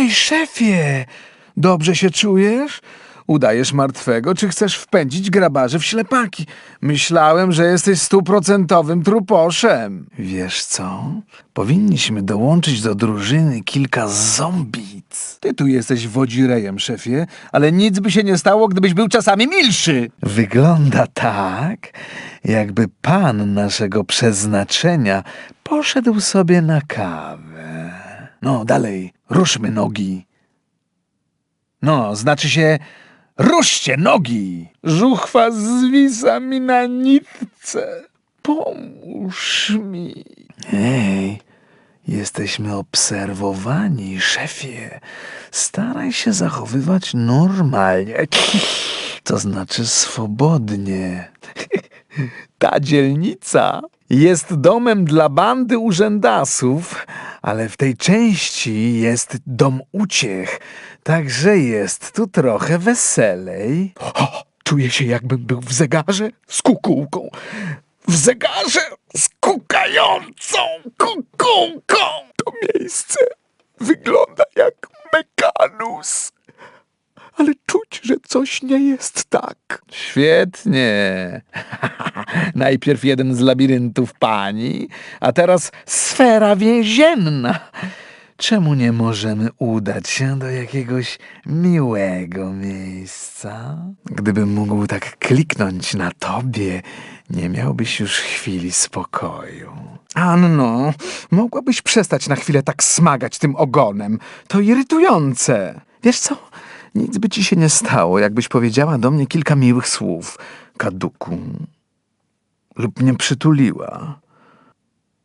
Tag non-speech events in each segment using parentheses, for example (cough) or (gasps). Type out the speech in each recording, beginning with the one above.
Hej, szefie! Dobrze się czujesz? Udajesz martwego, czy chcesz wpędzić grabarzy w ślepaki? Myślałem, że jesteś stuprocentowym truposzem. Wiesz co? Powinniśmy dołączyć do drużyny kilka zombic. Ty tu jesteś wodzirejem, szefie, ale nic by się nie stało, gdybyś był czasami milszy. Wygląda tak, jakby pan naszego przeznaczenia poszedł sobie na kawę. No, dalej, ruszmy nogi. No, znaczy się, ruszcie nogi! Żuchwa zwisa mi na nitce. Pomóż mi. Ej, jesteśmy obserwowani, szefie. Staraj się zachowywać normalnie. To znaczy swobodnie. Ta dzielnica jest domem dla bandy urzędasów, ale w tej części jest dom uciech, także jest tu trochę weselej. O, (gasps) czuję się jakbym był w zegarze z kukułką. W zegarze z kukającą kukułką. To miejsce wygląda jak mekanus coś nie jest tak. Świetnie. (laughs) Najpierw jeden z labiryntów pani, a teraz sfera więzienna. Czemu nie możemy udać się do jakiegoś miłego miejsca? Gdybym mógł tak kliknąć na tobie, nie miałbyś już chwili spokoju. Anno, mogłabyś przestać na chwilę tak smagać tym ogonem. To irytujące. Wiesz co? Nic by ci się nie stało, jakbyś powiedziała do mnie kilka miłych słów, kaduku. Lub mnie przytuliła.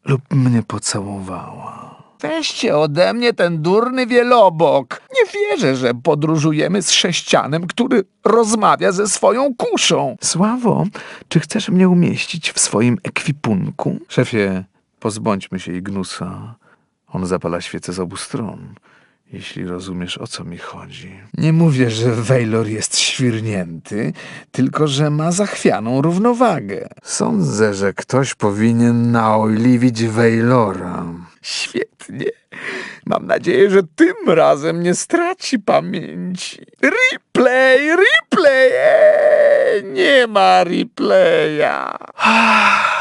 Lub mnie pocałowała. Weźcie ode mnie ten durny wielobok. Nie wierzę, że podróżujemy z sześcianem, który rozmawia ze swoją kuszą. Sławo, czy chcesz mnie umieścić w swoim ekwipunku? Szefie, pozbądźmy się Ignusa. On zapala świece z obu stron. Jeśli rozumiesz, o co mi chodzi. Nie mówię, że Weylor jest świrnięty, tylko że ma zachwianą równowagę. Sądzę, że ktoś powinien naoliwić Weylora. Świetnie. Mam nadzieję, że tym razem nie straci pamięci. Replay, replay! Eee, nie ma replaya. (sighs) (sighs) (sighs)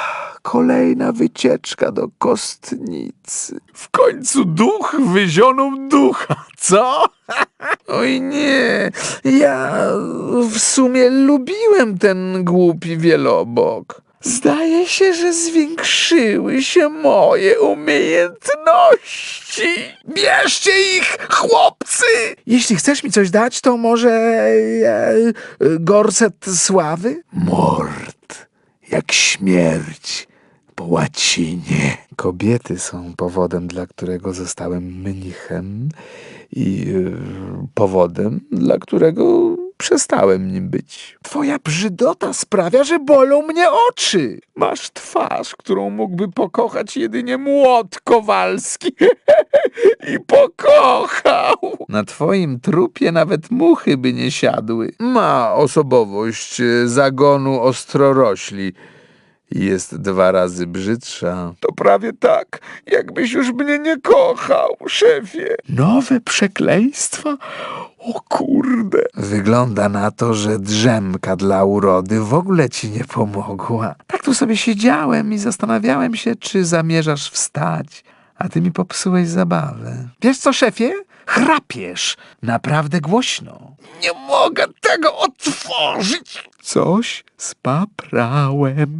Kolejna wycieczka do kostnicy. W końcu duch wyzionął ducha, co? (laughs) Oj nie, ja w sumie lubiłem ten głupi wielobok. Zdaje się, że zwiększyły się moje umiejętności. Bierzcie ich, chłopcy! Jeśli chcesz mi coś dać, to może e, gorset sławy? Mord, jak śmierć po łacinie. Kobiety są powodem, dla którego zostałem mnichem i y, powodem, dla którego przestałem nim być. Twoja brzydota sprawia, że bolą mnie oczy. Masz twarz, którą mógłby pokochać jedynie młot Kowalski. (laughs) I pokochał. Na twoim trupie nawet muchy by nie siadły. Ma osobowość y, zagonu ostrorośli jest dwa razy brzydsza. To prawie tak, jakbyś już mnie nie kochał, szefie. Nowe przekleństwa? O kurde. Wygląda na to, że drzemka dla urody w ogóle ci nie pomogła. Tak tu sobie siedziałem i zastanawiałem się, czy zamierzasz wstać, a ty mi popsułeś zabawę. Wiesz co, szefie? Chrapiesz naprawdę głośno. Nie mogę tego otworzyć. Coś spaprałem.